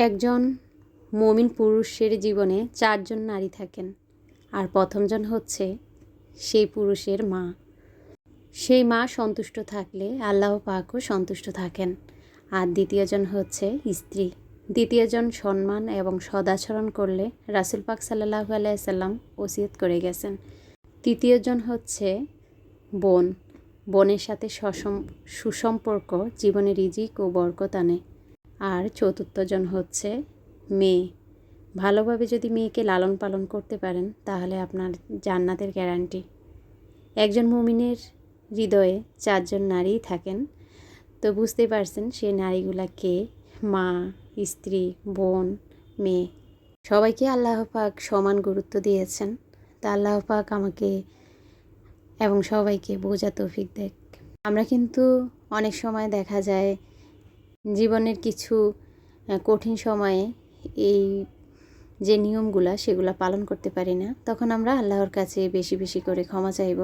একজন মমিন পুরুষের জীবনে চারজন নারী থাকেন আর প্রথমজন হচ্ছে সেই পুরুষের মা। সেই মা সন্তুষ্ট থাকলে আল্লাহ পাকও সন্তুষ্ট থাকেন। আর দ্বিতীয়জন হচ্ছে স্ত্রী। দ্বিতীয়জন সম্মান এবং সদাচরণ করলে রাসুল পাক সাল্লাহু আলাইসাল্লাম ওসিয়ত করে গেছেন। তৃতীয়জন হচ্ছে বোন। বোনের সাথে সসম, সুসম্পর্ক, জীবনে রিজিক ও বরকত আনে। আর চতুর্থজন হচ্ছে মেয়ে। ভালোভাবে যদি মেয়েকে লালন পালন করতে পারেন, তাহলে আপনার জান্নাতের গ্যারান্টি একজন মুমিনের হৃদয়ে চারজন নারীই থাকেন। তো বুঝতে পারছেন সেই নারীগুলা কে? মা, স্ত্রী, বোন, মেয়ে। সবাইকে আল্লাহ পাক সমান গুরুত্ব দিয়েছেন। তা আল্লাহ পাক আমাকে এবং সবাইকে বোঝা তৌফিক দেখ। আমরা কিন্তু অনেক সময় দেখা যায় জীবনের কিছু কঠিন সময়ে এই যে নিয়মগুলা সেগুলো পালন করতে পারি না, তখন আমরা আল্লাহর কাছে বেশি বেশি করে ক্ষমা চাইব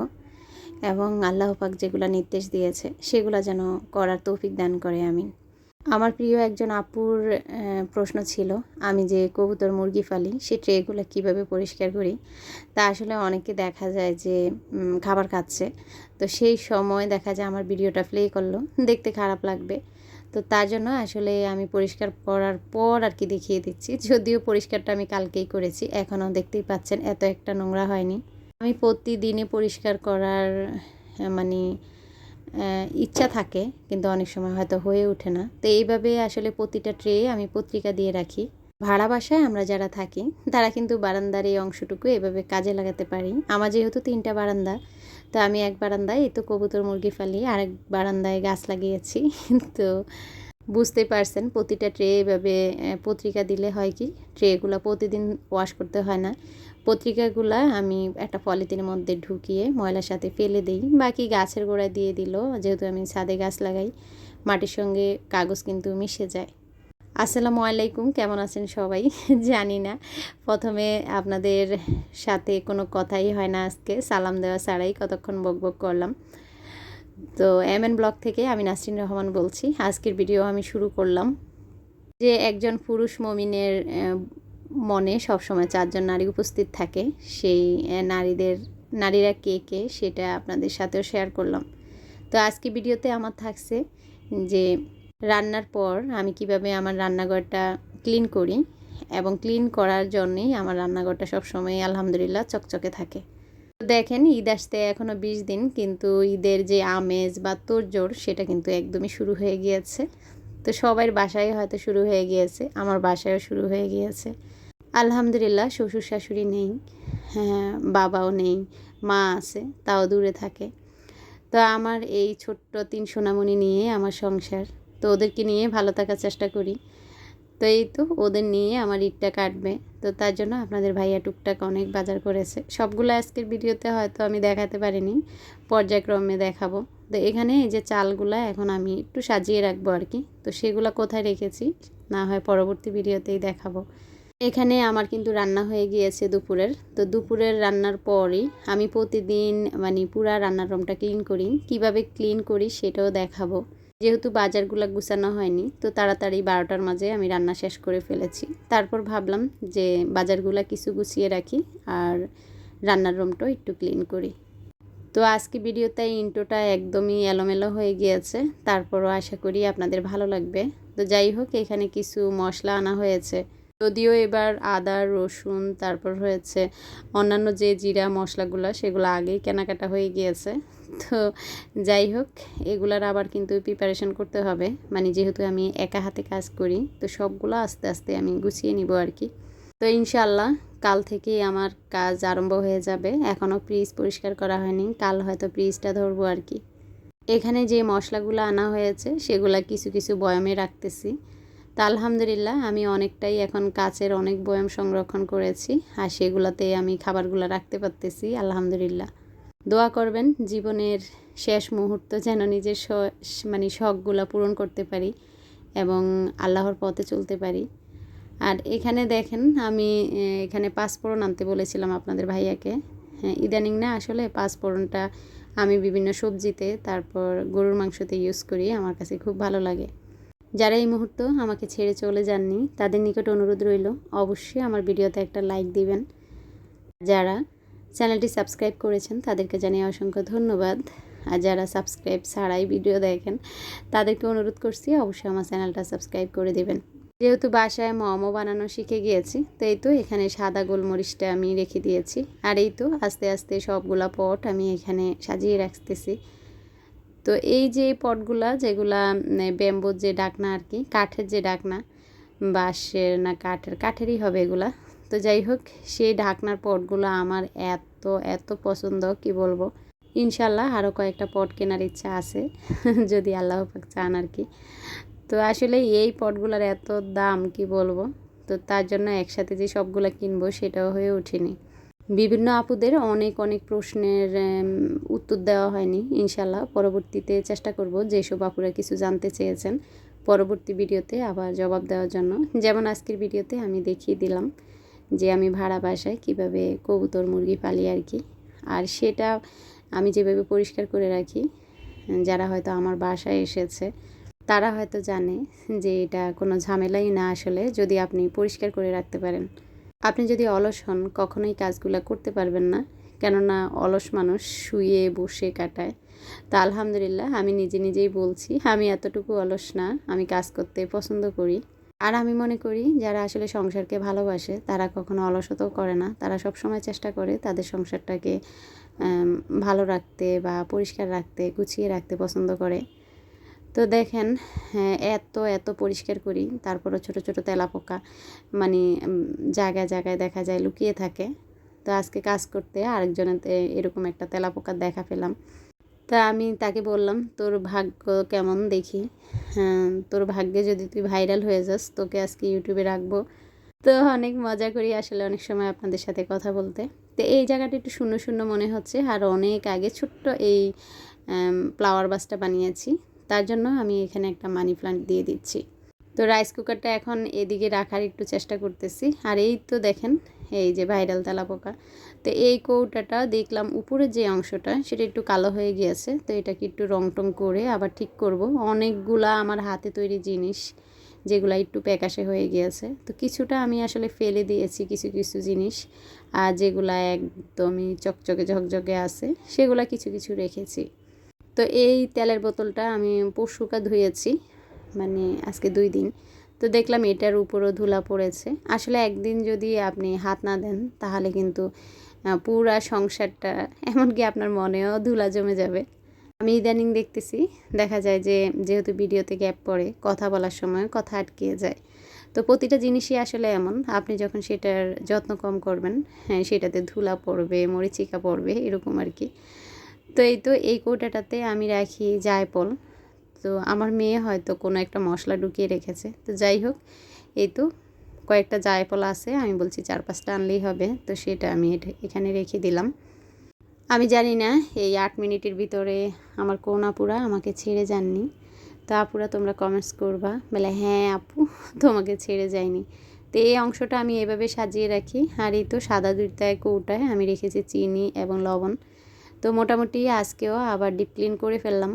এবং আল্লাহ পাক যেগুলো নির্দেশ দিয়েছে সেগুলো যেন করার তৌফিক দান করে আমি আমার প্রিয় একজন আপুর প্রশ্ন ছিল, আমি যে কবুতর মুরগি ফালি সে ট্রেগুলো কীভাবে পরিষ্কার করি? তা আসলে অনেকে দেখা যায় যে খাবার খাচ্ছে। তো সেই সময় দেখা যায় আমার ভিডিওটা প্লে করল, দেখতে খারাপ লাগবে। তো তার জন্য আসলে আমি পরিষ্কার করার পর আর কি দেখিয়ে দিচ্ছি। যদিও পরিষ্কারটা আমি কালকেই করেছি এখনও দেখতেই পাচ্ছেন এত একটা নোংরা হয়নি। আমি প্রতিদিনে পরিষ্কার করার মানে ইচ্ছা থাকে, কিন্তু অনেক সময় হয়তো হয়ে ওঠে না। তো এইভাবে আসলে প্রতিটা ট্রে আমি পত্রিকা দিয়ে রাখি। ভাড়া বাসায় আমরা যারা থাকি, তারা কিন্তু বারান্দার এই অংশটুকু এভাবে কাজে লাগাতে পারি। আমার যেহেতু তিনটা বারান্দা তো আমি এক বারান্দায় এই তো কবুতর মুরগি ফালি আরেক বারান্দায় গাছ লাগিয়েছি। তো বুঝতে পারছেন প্রতিটা ট্রে এভাবে পত্রিকা দিলে হয় কি? ট্রেগুলো প্রতিদিন ওয়াশ করতে হয় না। পত্রিকাগুলা আমি একটা পলিথিনের মধ্যে ঢুকিয়ে ময়লার সাথে ফেলে দিই। বাকি গাছের গোড়ায় দিয়ে দিল যেহেতু আমি ছাদে গাছ লাগাই, মাটির সঙ্গে কাগজ কিন্তু মিশে যায়। আসসালামু আলাইকুম, কেমন আছেন সবাই? জানি না। প্রথমে আপনাদের সাথে কোনো কথাই হয় না আজকে। সালাম দেওয়া ছাড়াই কতক্ষণ বক বক করলাম। তো এম এন ব্লগ থেকে আমি নাসরিন রহমান বলছি। আজকের ভিডিও আমি শুরু করলাম যে একজন পুরুষ মমিনের মনে সবসময় চারজন নারী উপস্থিত থাকে। সেই নারীদের, নারীরা কে কে সেটা আপনাদের সাথেও শেয়ার করলাম। তো আজকে ভিডিওতে আমার থাকছে যে রান্নার পর আমি কীভাবে আমার রান্নাঘরটা ক্লিন করি এবং ক্লিন করার জন্যেই আমার রান্নাঘরটা সবসময় আলহামদুলিল্লাহ চকচকে থাকে। দেখেন, ঈদ আসতে এখনও বিশ দিন, কিন্তু ঈদের যে আমেজ বা তোরজোর সেটা কিন্তু একদমই শুরু হয়ে গিয়েছে। তো সবার বাসায় হয়তো শুরু হয়ে গিয়েছে, আমার বাসায়ও শুরু হয়ে গিয়েছে। আলহামদুলিল্লাহ শ্বশুর শাশুড়ি নেই হ্যাঁ বাবাও নেই, মা আছে, তাও দূরে থাকে। তো আমার এই ছোট্ট তিন সোনামণি নিয়ে আমার সংসার তো ওদেরকে নিয়ে ভালো থাকার চেষ্টা করি। তো এই তো ওদের নিয়ে আমার ঈদটা কাটবে। তো তার জন্য আপনাদের ভাইয়া টুকটাক অনেক বাজার করেছে। সবগুলো আজকের ভিডিওতে হয়তো আমি দেখাতে পারিনি, পর্যায়ক্রমে দেখাবো। তো এখানে এই যে চালগুলা এখন আমি একটু সাজিয়ে রাখব আর কি। তো সেগুলো কোথায় রেখেছি, না হয় পরবর্তী ভিডিওতেই দেখাবো। এখানে আমার কিন্তু রান্না হয়ে গিয়েছে দুপুরের। তো দুপুরের রান্নার পরই আমি প্রতিদিন মানে পুরা রান্নার রুমটা ক্লিন করি। কীভাবে ক্লিন করি সেটাও দেখাবো। যেহেতু বাজারগুলো গুছানো হয়নি, তো তাড়াতাড়ি বারোটার মাঝে আমি রান্না শেষ করে ফেলেছি। তারপর ভাবলাম যে বাজারগুলো কিছু গুছিয়ে রাখি আর রান্নার রুমটাও একটু ক্লিন করি। তো আজকে ভিডিওতে ইন্টোটা একদমই এলোমেলো হয়ে গিয়েছে, তারপরও আশা করি আপনাদের ভালো লাগবে। তো যাই হোক, এখানে কিছু মশলা আনা হয়েছে। যদিও এবার আদা, রসুন, তারপর হয়েছে অন্যান্য যে জিরা মশলাগুলো, সেগুলো আগেই কেনাকাটা হয়ে গিয়েছে। তো যাই হোক, এগুলার আবার কিন্তু প্রিপারেশন করতে হবে। মানে যেহেতু আমি একা হাতে কাজ করি, তো সবগুলো আস্তে আস্তে আমি গুছিয়ে নিব আর কি। তো ইনশাল্লাহ কাল থেকেই আমার কাজ আরম্ভ হয়ে যাবে। এখনও ফ্রিজ পরিষ্কার করা হয়নি, কাল হয়তো ফ্রিজটা ধরবো আর কি। এখানে যে মশলাগুলো আনা হয়েছে, সেগুলা কিছু কিছু বয়মে রাখতেছি। তা আলহামদুলিল্লাহ, আমি অনেকটাই এখন কাচের অনেক বয়াম সংরক্ষণ করেছি আর সেগুলোতে আমি খাবারগুলো রাখতে পারতেছি, আলহামদুলিল্লাহ। দোয়া করবেন, জীবনের শেষ মুহূর্ত যেন নিজের মানে শখগুলো পূরণ করতে পারি এবং আল্লাহর পথে চলতে পারি। আর এখানে দেখেন, আমি এখানে পাঁচফোড়ন আনতে বলেছিলাম আপনাদের ভাইয়াকে। হ্যাঁ ইদানিং না আসলে পাঁচফোড়নটা আমি বিভিন্ন সবজিতে, তারপর গরুর মাংসতে ইউজ করি, আমার কাছে খুব ভালো লাগে। যারা এই মুহূর্তে আমাকে ছেড়ে চলে যাননি, তাদের নিকট অনুরোধ রইল, অবশ্যই আমার ভিডিওতে একটা লাইক দিবেন। যারা চ্যানেলটি সাবস্ক্রাইব করেছেন, তাদেরকে জানিয়ে অসংখ্য ধন্যবাদ। আর যারা সাবস্ক্রাইব ছাড়াই ভিডিও দেখেন, তাদেরকে অনুরোধ করছি, অবশ্যই আমার চ্যানেলটা সাবস্ক্রাইব করে দেবেন। যেহেতু বাসায় মোমো বানানো শিখে গিয়েছি তো এই তো এখানে সাদা গোলমরিচটা আমি রেখে দিয়েছি। আর এই তো আস্তে আস্তে সবগুলা পট আমি এখানে সাজিয়ে রাখতেছি। তো এই যে পটগুলা, যেগুলা ব্যাম্বোর যে ডাকনা আর কি, কাঠের যে ডাকনা, বাঁশের না কাঠের, কাঠেরই হবে এগুলা। তো যাই হোক, সেই ঢাকনার পটগুলো আমার এত এত পছন্দ, কি বলব? ইনশাল্লাহ আরও কয়েকটা পট কেনার ইচ্ছা আছে, যদি আল্লাহ চান আর কি। তো আসলে এই পটগুলোর এত দাম, কি বলব? তো তার জন্য একসাথে যে সবগুলো কিনবো, সেটাও হয়ে ওঠেনি। বিভিন্ন আপুদের অনেক অনেক প্রশ্নের উত্তর দেওয়া হয়নি, ইনশাল্লাহ। পরবর্তীতে চেষ্টা করব যেসব আপুরা কিছু জানতে চেয়েছেন। পরবর্তী ভিডিওতে আবার জবাব দেওয়ার জন্য। যেমন আজকের ভিডিওতে আমি দেখিয়ে দিলাম যে আমি ভাড়া বাসায় কীভাবে কবুতর মুরগি পালি আর কি। আর সেটা আমি যেভাবে পরিষ্কার করে রাখি, যারা হয়তো আমার বাসায় এসেছে, তারা হয়তো জানে যে এটা কোনো ঝামেলাই না আসলে যদি আপনি পরিষ্কার করে রাখতে পারেন। আপনি যদি অলস হন, কখনোই কাজগুলো করতে পারবেন না। কেননা অলস মানুষ শুয়ে, বসে কাটায়। তা আলহামদুলিল্লাহ, আমি নিজে নিজেই বলছি, আমি এতটুকু অলস না, আমি কাজ করতে পছন্দ করি। আর আমি মনে করি, যারা আসলে সংসারকে ভালোবাসে, তারা কখনো অলসতাও করে না। তারা সব সময় চেষ্টা করে তাদের সংসারটাকে ভালো রাখতে বা পরিষ্কার রাখতে, গুছিয়ে রাখতে পছন্দ করে। তো দেখেন হ্যাঁ, এত এত পরিষ্কার করি তারপরও ছোট ছোট তেলাপোকা মানে জায়গায় জায়গায় দেখা যায় লুকিয়ে থাকে। তো আজকে কাজ করতে আরেকজনের এরকম একটা তেলাপোকার দেখা পেলাম। তা আমি তাকে বললাম তোর ভাগ্য কেমন দেখি? হ্যাঁ তোর ভাগ্যে যদি তুই ভাইরাল হয়ে যাস তোকে আজকে ইউটিউবে রাখব। তো অনেক মজা করি আসলে অনেক সময় আপনাদের সাথে কথা বলতে। তো এই জায়গাটা একটু শূন্য শূন্য মনে হচ্ছে আর অনেক আগে ছোট্ট এই ফ্লাওয়ার বাসটা বানিয়েছি। তার জন্য আমি এখানে একটা মানি প্লান্ট দিয়ে দিচ্ছি। তো রাইস কুকারটা এখন এদিকে রাখার একটু চেষ্টা করতেছি। আর এই তো দেখেন, এই যে ভাইরাল তেলা পোকা। তো এই কৌটাটা দেখলাম উপরের যে অংশটা, সেটা একটু কালো হয়ে গিয়েছে। তো এটাকে একটু রং টং করে আবার ঠিক করব। অনেকগুলা আমার হাতে তৈরি জিনিস, যেগুলো একটু প্যাকাশে হয়ে গিয়েছে। তো কিছুটা আমি আসলে ফেলে দিয়েছি কিছু কিছু জিনিস। আর যেগুলা একদমই চকচকে ঝকঝকে আছে, সেগুলা কিছু কিছু রেখেছি। তো এই তেলের বোতলটা আমি পরশুকা ধুয়েছি মানে আজকে দুই দিন। তো দেখলাম এটার উপরও ধুলা পড়েছে। আসলে একদিন যদি আপনি হাত না দেন, তাহলে কিন্তু পুরা সংসারটা, এমনকি আপনার মনেও ধুলা জমে যাবে। আমি ইদানিং দেখতেছি, দেখা যায় যে যেহেতু ভিডিওতে গ্যাপ পড়ে, কথা বলার সময় কথা আটকিয়ে যায়। তো প্রতিটা জিনিসই আসলে এমন, আপনি যখন সেটার যত্ন কম করবেন হ্যাঁ সেটাতে ধুলা পড়বে, মরিচিকা পড়বে, এরকম আর কি। তো এই তো এই কৌটাটাতে আমি রাখি জায়পল। তো আমার মেয়ে হয়তো কোনো একটা মশলা ঢুকিয়ে রেখেছে। তো যাই হোক, এই তো কয়েকটা জায়ফল আছে, আমি বলছি চার পাঁচটা আনলেই হবে। তো সেটা আমি এখানে রেখে দিলাম। আমি জানি না, এই আট মিনিটের ভিতরে আমার কোন আপুরা আমাকে ছেড়ে যাননি। তো আপুরা তোমরা কমেন্টস করবা, বলে হ্যাঁ আপু, তোমাকে ছেড়ে যায়নি। তো এই অংশটা আমি এভাবে সাজিয়ে রাখি। আর এই তো সাদা দুইটায় কৌটায় আমি রেখেছি চিনি এবং লবণ। তো মোটামুটি আজকেও আবার ডিপ ক্লিন করে ফেললাম।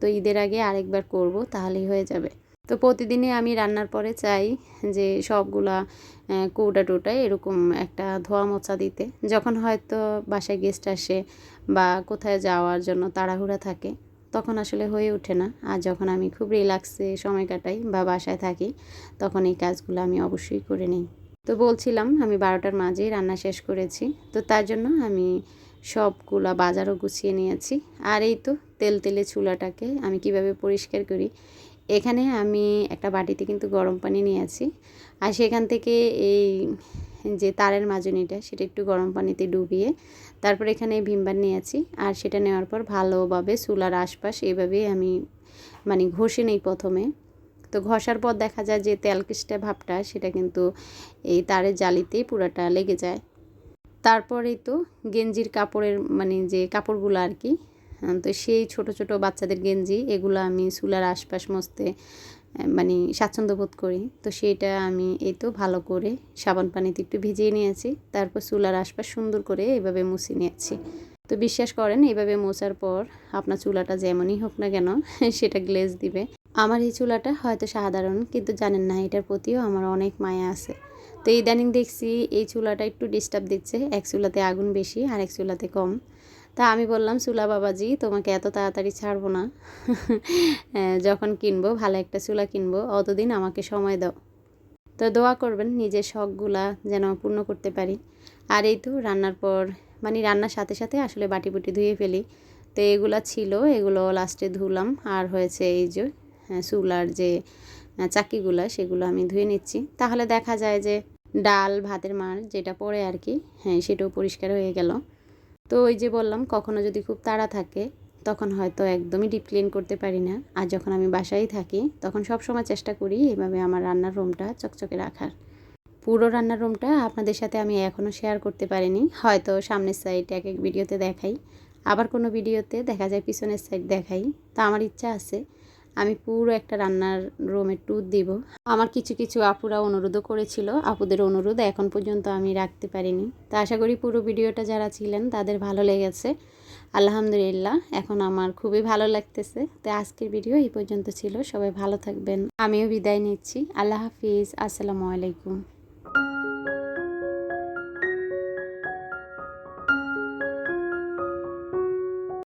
তো ঈদের আগে আরেকবার করব, তাহলেই হয়ে যাবে। তো প্রতিদিনই আমি রান্নার পরে চাই যে সবগুলা কৌটা টোটা এরকম একটা ধোয়া মোছা দিতে। যখন হয়তো বাসায় গেস্ট আসে বা কোথায় যাওয়ার জন্য তাড়াহুড়া থাকে, তখন আসলে হয়ে ওঠে না। আর যখন আমি খুব রিল্যাক্সে সময় কাটাই বা বাসায় থাকি, তখন এই কাজগুলো আমি অবশ্যই করে নিই। তো বলছিলাম, আমি বারোটার মাঝেই রান্না শেষ করেছি। তো তার জন্য আমি সবগুলা বাজারও গুছিয়ে নিয়েছি। আর এই তো তেল তেলে চুলাটাকে আমি কীভাবে পরিষ্কার করি? এখানে আমি একটা বাটিতে কিন্তু গরম পানি নিয়েছি। আর সেখান থেকে এই যে তারের মাজনিটা, সেটা একটু গরম পানিতে ডুবিয়ে তারপর এখানে ভিমবার নিয়েছি। আর সেটা নেওয়ার পর ভালোভাবে চুলার আশপাশ এভাবেই আমি মানে ঘষে নেই প্রথমে। তো ঘষার পর দেখা যায় যে তেলকিসটা ভাবটা, সেটা কিন্তু এই তারের জালিতেই পুরাটা লেগে যায়। তারপরেই তো গেঞ্জির কাপড়ের মানে যে কাপড়গুলো আর কি তো সেই ছোট ছোট বাচ্চাদের গেঞ্জি, এগুলো আমি চুলার আশপাশ মস্তে মানে স্বাচ্ছন্দ্য বোধ করি। তো সেটা আমি এই তো ভালো করে সাবান পানিতে একটু ভিজিয়ে নিয়েছি, তারপর চুলার আশপাশ সুন্দর করে এভাবে মুছে নিয়েছি। তো বিশ্বাস করেন, এভাবে মোছার পর আপনার চুলাটা যেমনই হোক না কেন, সেটা গ্লেজ দিবে। আমার এই চুলাটা হয়তো সাধারণ, কিন্তু জানেন না, এটার প্রতিও আমার অনেক মায়া আছে। তো ইদানিং দেখছি এই চুলাটা একটু ডিস্টার্ব দিচ্ছে। এক চুলাতে আগুন বেশি আর এক চুলাতে কম। তা আমি বললাম, চুলা বাবাজি, তোমাকে এত তাড়াতাড়ি ছাড়বো না। যখন কিনবো, ভালো একটা চুলা কিনবো, অতদিন আমাকে সময় দাও। তো দোয়া করবেন, নিজের শখগুলা যেন পূর্ণ করতে পারি। আর এই তো রান্নার পর মানে রান্নার সাথে সাথে আসলে বাটি বুটি ধুয়ে ফেলি। তো এগুলা ছিল, এগুলো লাস্টে ধুলাম। আর হয়েছে এই যে চুলার যে চাকিগুলা, সেগুলো আমি ধুয়ে নিচ্ছি। তাহলে দেখা যায় যে ডাল, ভাতের মার যেটা পড়ে আর কি হ্যাঁ সেটাও পরিষ্কার হয়ে গেল। তো ওই যে বললাম, কখনো যদি খুব তাড়া থাকে, তখন হয়তো একদমই ডিপ ক্লিন করতে পারি না। আর যখন আমি বাসায় থাকি, তখন সব সময় চেষ্টা করি এভাবে আমার রান্নার রুমটা চকচকে রাখার। পুরো রান্নার রুমটা আপনাদের সাথে আমি এখনও শেয়ার করতে পারিনি। হয়তো সামনের সাইড এক এক ভিডিওতে দেখাই। আবার কোনো ভিডিওতে দেখা যায় পিছনের সাইড দেখাই। তা আমার ইচ্ছা আছে আমি পুরো একটা রান্নার রুমের ট্যুর দিব। আমার কিছু কিছু আপুরা অনুরোধও করেছিল, আপুদের অনুরোধ এখন পর্যন্ত আমি রাখতে পারিনি। তা আশা করি পুরো ভিডিওটা যারা ছিলেন তাদের ভালো লেগেছে। আলহামদুলিল্লাহ, এখন আমার খুবই ভালো লাগতেছে। তো আজকের ভিডিও এই পর্যন্ত ছিল, সবাই ভালো থাকবেন। আমিও বিদায় নিচ্ছি। আল্লাহ হাফিজ, আসসালামু আলাইকুম।